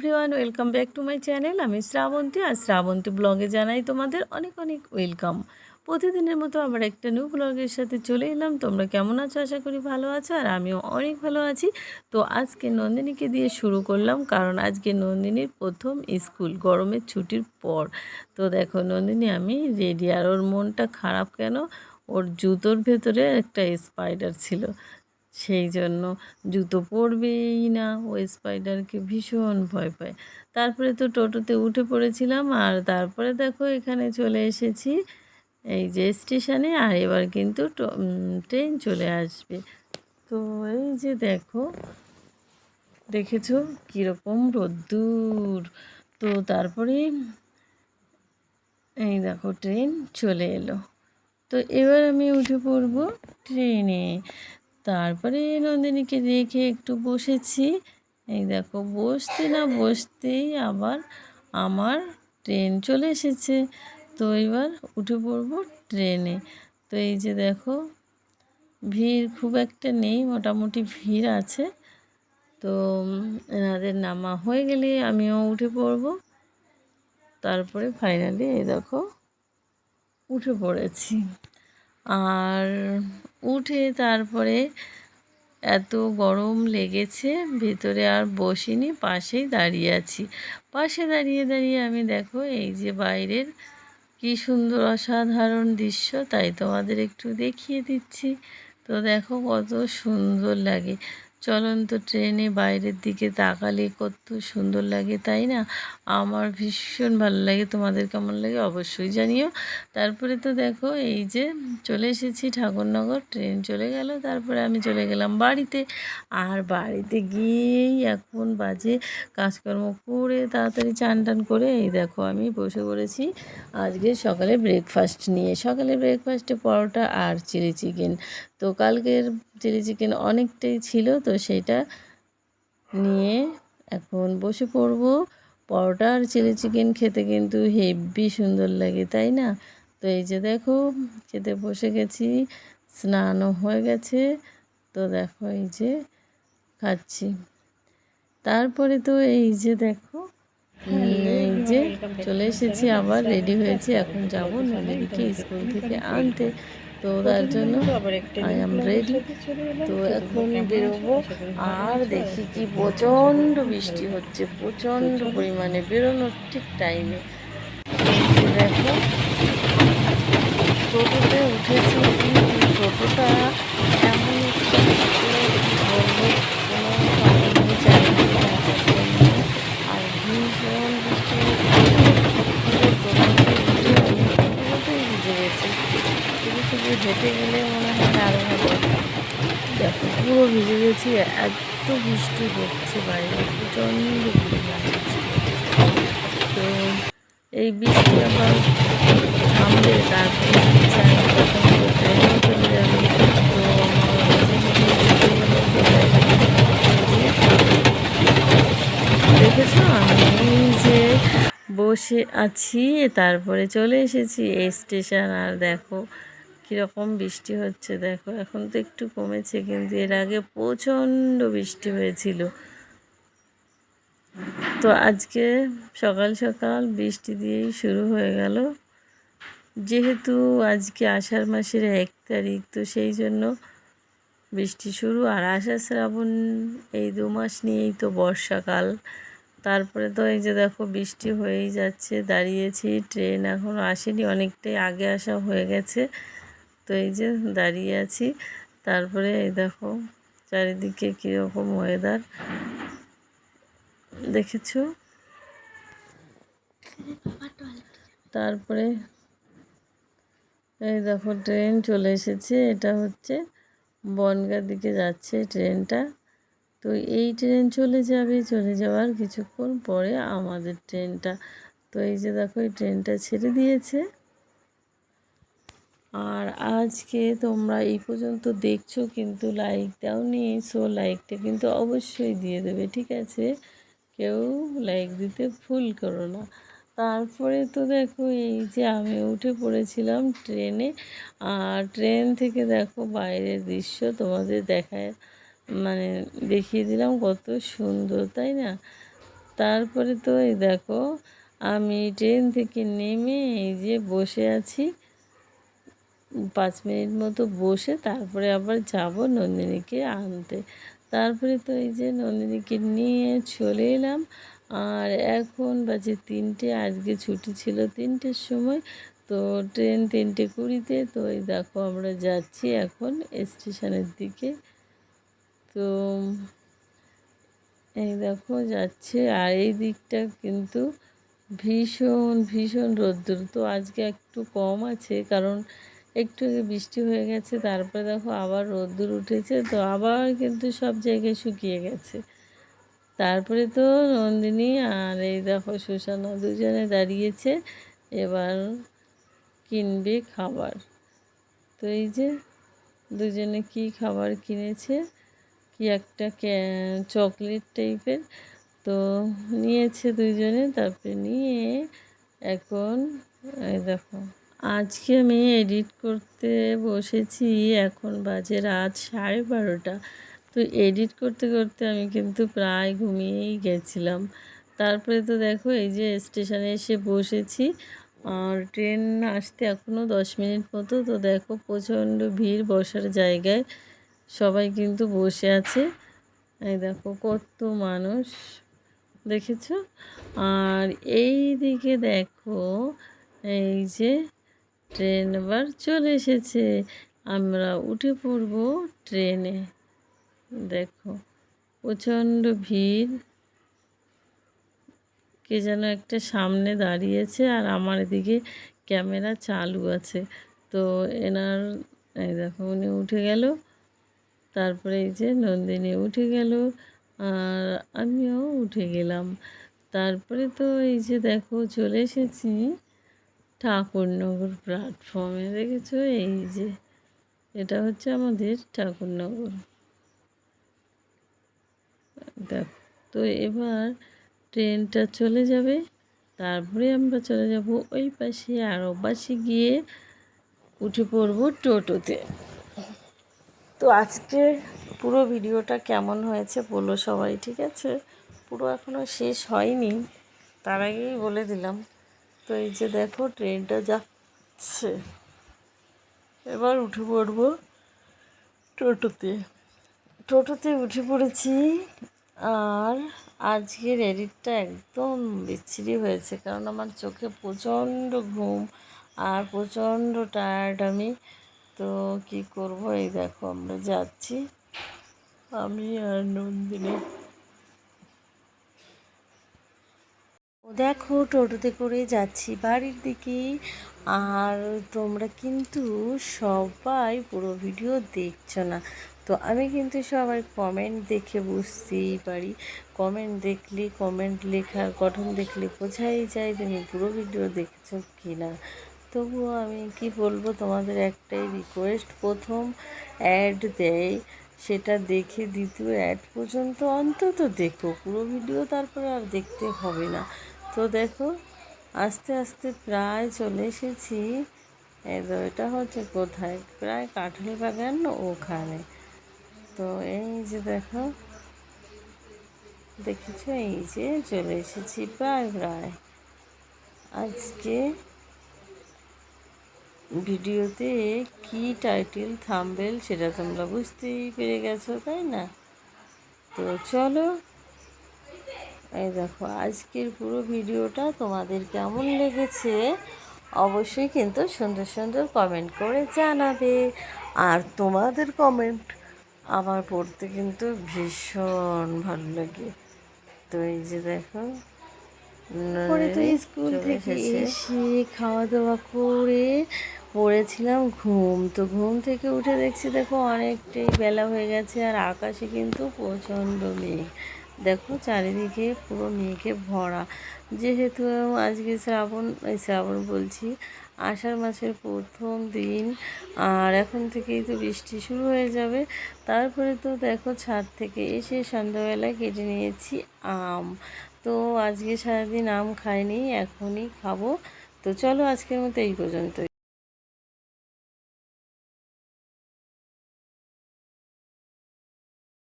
Everyone welcome back to my channel আমি শ্রাবন্তী আর শ্রাবন্তী ব্লগে জানাই তোমাদের অনেক অনেক ওয়েলকাম প্রতিদিনের মতো আবার একটা নিউ ব্লগের সাথে চলে এলাম। তোমরা কেমন আছো? আশা করি ভালো আছো আর আমিও অনেক ভালো আছি। তো আজকে নন্দিনীকে দিয়ে শুরু করলাম কারণ আজকে নন্দিনীর প্রথম স্কুল গরমের ছুটির পর। তো দেখো নন্দিনী, আমি রেডি আর ওর মনটা খারাপ কেন? ওর জুতোর ভেতরে একটা স্পাইডার ছিল। সেই জন্য জুতো পরবেই না। ও স্পাইডারকে ভীষণ ভয় পায়। তারপরে তো টোটোতে উঠে পড়েছিলাম আর তারপরে দেখো এখানে চলে এসেছি। এই যে স্টেশনে আর এবার কিন্তু ট্রেন চলে আসবে। তো এই যে দেখো, দেখেছ কীরকম রোদ্দুর। তো তারপরে এই দেখো ট্রেন চলে এলো। তো এবার আমি উঠে পড়ব ট্রেনে। তারপরে নন্দিনীকে রেখে একটু বসেছি। এই দেখো, বসতে না বসতেই আবার আমার ট্রেন চলে এসেছে। তো এবার উঠে পড়ব ট্রেনে। তো এই যে দেখো, ভিড় খুব একটা নেই, মোটামুটি ভিড় আছে। তো এনাদের নামা হয়ে গেলে আমিও উঠে পড়ব। তারপরে ফাইনালি এই দেখো, উঠে পড়েছি। আর উঠে তারপরে এত গরম লেগেছে, ভেতরে আর বসিনি, পাশেই দাঁড়িয়ে আছি। পাশে দাঁড়িয়ে দাঁড়িয়ে আমি দেখো, এই যে বাইরের কি সুন্দর অসাধারণ দৃশ্য, তাই তোমাদের একটু দেখিয়ে দিচ্ছি। তো দেখো কত সুন্দর লাগে। চলন্ত ট্রেনে বাইরের দিকে তাকালে কত সুন্দর লাগে, তাই না? আমার ভীষণ ভালো লাগে। তোমাদের কেমন লাগে অবশ্যই জানিও। তারপরে তো দেখো, এই যে চলে এসেছি ঠাকুরনগর, ট্রেন চলে গেল, তারপরে আমি চলে গেলাম বাড়িতে। আর বাড়িতে গিয়েই এখন বাজে কাজকর্ম করে তাড়াতাড়ি চান টান করে এই দেখো আমি বসে পড়েছি। আজকে সকালে ব্রেকফাস্ট নিয়ে। সকালে ব্রেকফাস্টে পরোটা আর চিলি চিকেন তো কালকের চিলি চিকেন অনেকটাই ছিল, তো সেটা নিয়ে এখন বসে পড়ব। পরোটা আর চিলি চিকেন খেতে কিন্তু হেভি সুন্দর লাগে, তাই না? তো এই যে দেখো, খেতে বসে গেছি, স্নানও হয়ে গেছে, তো দেখো এই যে খাচ্ছি। তারপরে তো এই যে দেখো এই যে চলে এসেছি, আবার রেডি হয়েছি, এখন যাব নদীকে স্কুল থেকে আনতে। তো তার জন্য আই এম রেডি তো এখন বেরোবো। আর দেখি কি প্রচণ্ড বৃষ্টি হচ্ছে, প্রচণ্ড পরিমাণে বেরোনোর ঠিক টাইমে দেখো, টোটোতে উঠেছি। টোটোটা এমন একটা কোনো আর ভীষণ বৃষ্টি ভিজে গেছে শুধু শুধু হেঁটে গেলে মনে হয় আরও ভালো দেখো, পুরো ভিজে গেছি, এত বৃষ্টি হচ্ছে বাইরে, প্রচণ্ড তো এই বৃষ্টি আবার থামবে দেখেছ আমি বসে আছি, তারপরে চলে এসেছি, এই স্টেশন আর দেখো। কীরকম বৃষ্টি হচ্ছে দেখো। এখন তো একটু কমেছে কিন্তু এর আগে প্রচণ্ড বৃষ্টি হয়েছিল। তো আজকে সকাল সকাল বৃষ্টি দিয়েই শুরু হয়ে গেল। যেহেতু আজকে আষাঢ় মাসের এক তারিখ, তো সেই জন্য বৃষ্টি শুরু। আর আষাঢ় শ্রাবণ এই দু মাস নিয়েই তো বর্ষাকাল। তারপরে তো এই যে দেখো বৃষ্টি হয়েই যাচ্ছে, দাঁড়িয়েছি, ট্রেন এখনও আসেনি, অনেকটাই আগে আসা হয়ে গেছে। তো এই যে দাঁড়িয়ে আছি। তারপরে এই দেখো, চারিদিকে কীরকম ওয়েদার দেখেছ? তারপরে এই দেখো ট্রেন চলে এসেছে। এটা হচ্ছে বনগার দিকে যাচ্ছে ট্রেনটা তো এই ট্রেন চলে যাবে, চলে যাওয়ার কিছুক্ষণ পরে আমাদের ট্রেনটা তো এই যে দেখো, এই ট্রেনটা ছেড়ে দিয়েছে। আর আজকে তোমরা এই পর্যন্ত দেখছ কিন্তু লাইক দাওনি সো লাইকটা কিন্তু অবশ্যই দিয়ে দেবে, ঠিক আছে? কেউ লাইক দিতে ভুল করো না। তারপরে তো দেখো এই যে আমি উঠে পড়েছিলাম ট্রেনে, আর ট্রেন থেকে দেখো বাইরের দৃশ্য তোমাদের দেখায় মানে দেখিয়ে দিলাম কত সুন্দর, তাই না? তারপরে তো এই দেখো আমি ট্রেন থেকে নেমে এই যে বসে আছি পাঁচ মিনিট মতো বসে তারপরে আবার যাব নন্দিনীকে আনতে। তারপরে তো এই যে নন্দিনীকে নিয়ে চলে এলাম। আর এখন বাজে তিনটে, আজকে ছুটি ছিল তিনটের সময়। তো ট্রেন তিনটে কুড়িতে, তো এই দেখো আমরা যাচ্ছি এখন স্টেশনের দিকে। তো এই দেখো যাচ্ছে, আর এই দিকটা কিন্তু ভীষণ ভীষণ রোদ্দুর। তো আজকে একটু কম আছে, কারণ একটু আগে বৃষ্টি হয়ে গেছে, তারপরে দেখো আবার রোদ্দুর উঠেছে, তো আবার কিন্তু সব জায়গায় শুকিয়ে গেছে। তারপরে তো নন্দিনী আর এই দেখো সুশানা দুজনে দাঁড়িয়েছে, এবার কিনবে খাবার। তো এই যে দুজনে কি খাবার কিনেছে, কি একটা চকলেট টাইপের, তো নিয়েছে দুজনে, তারপরে নিয়ে এখন এই দেখো আজকে আমি এডিট করতে বসেছি, এখন বাজে রাত সাড়ে বারোটা। তো এডিট করতে করতে আমি কিন্তু প্রায় ঘুমিয়েই গেছিলাম। তারপরে তো দেখো, এই যে স্টেশনে এসে বসেছি। আর ট্রেন আসতে এখনও দশ মিনিট মতো। তো দেখো, প্রচণ্ড ভিড় বসার জায়গায় সবাই কিন্তু বসে আছে। এই দেখো, কত মানুষ, দেখেছ? আর এই দিকে দেখো, এই যে ট্রেন আবার চলে এসেছে। আমরা উঠে পড়ব ট্রেনে। দেখো, প্রচণ্ড ভিড়। কে যেন একটা সামনে দাঁড়িয়েছে আর আমার এদিকে ক্যামেরা চালু আছে। তো এনার, এই দেখো, উনি উঠে গেল। তারপরে এই যে নন্দিনী উঠে গেল আর আমিও উঠে গেলাম। তারপরে তো এই যে দেখো, চলে এসেছি। ঠাকুরনগর প্ল্যাটফর্মে দেখেছ? এই যে, এটা হচ্ছে আমাদের ঠাকুরনগর। দেখো, তো এবার ট্রেনটা চলে যাবে। তারপরে আমরা চলে যাব ওই পাশে আর ও পাশে গিয়ে উঠে পড়ব টোটোতে। তো আজকে পুরো ভিডিওটা কেমন হয়েছে বলো সবাই, ঠিক আছে? পুরো এখনও শেষ হয়নি। তার আগেই বলে দিলাম। তো এই যে দেখো, ট্রেনটা যাচ্ছে। এবার উঠে পড়ব টোটোতে। টোটোতে উঠে পড়েছি আর আজকের এডিটটা একদম বিচ্ছিরি হয়েছে, কারণ আমার চোখে প্রচণ্ড ঘুম আর প্রচণ্ড টায়ার্ড আমি। তো কি করব? এই দেখো, আমরা যাচ্ছি। আমি আর নন্দিনী। দেখো, টোটোতে করে যাচ্ছি বাড়ির দিকে। আর তোমরা কিন্তু সবাই পুরো ভিডিও দেখছ না। তো আমি কিন্তু সবাই কমেন্ট দেখে বুঝতেই পারি। কমেন্ট দেখলে কমেন্ট লেখার গঠন দেখলে বোঝাই যায় তুমি পুরো ভিডিও দেখছ কি না তবুও আমি কি বলব, তোমাদের একটাই রিকোয়েস্ট প্রথম অ্যাড দেয়, সেটা দেখে দ্বিতীয় অ্যাড পর্যন্ত অন্তত দেখো। পুরো ভিডিও তারপরে আর দেখতে হবে না। তো দেখো, আস্তে আস্তে প্রায় চলে এসেছি। এটা হচ্ছে কোথায়? প্রায় কাঁঠাল বাগান ওখানে। তো এই যে দেখো, দেখেছ? এই যে চলে এসেছি প্রায় প্রায়। আজকে ভিডিওতে কি টাইটেল থামবেল সেটা তোমরা বুঝতেই পেরে গেছো, তাই না? তো চলো এই দেখো আজকের পুরো ভিডিওটা তোমাদের কেমন লেগেছে অবশ্যই কিন্তু সুন্দর সুন্দর কমেন্ট করে জানাবে। আর তোমাদের কমেন্ট আমার পড়তে কিন্তু ভীষণ ভালো লাগে। তো এই যে দেখো পরে তো স্কুল থেকে এসে খাওয়া দাওয়া করে পড়েছিলাম ঘুম। তো ঘুম থেকে উঠে দেখছি দেখো অনেকটাই বেলা হয়ে গেছে আর আকাশে কিন্তু প্রচণ্ড মেঘ। দেখো চারিদিকে পুরো মেঘে ভরা। যেহেতু আজকে শ্রাবণ, এই শ্রাবণ বলছি, আষাঢ় মাসের প্রথম দিন, আর এখন থেকেই তো বৃষ্টি শুরু হয়ে যাবে। তারপরে তো দেখো ছাদ থেকে এসে সন্ধ্যাবেলায় কেটে নিয়েছি আম। তো আজকে সারাদিন আম খাইনি, এখনই খাব। তো চলো আজকের মতো এই পর্যন্ত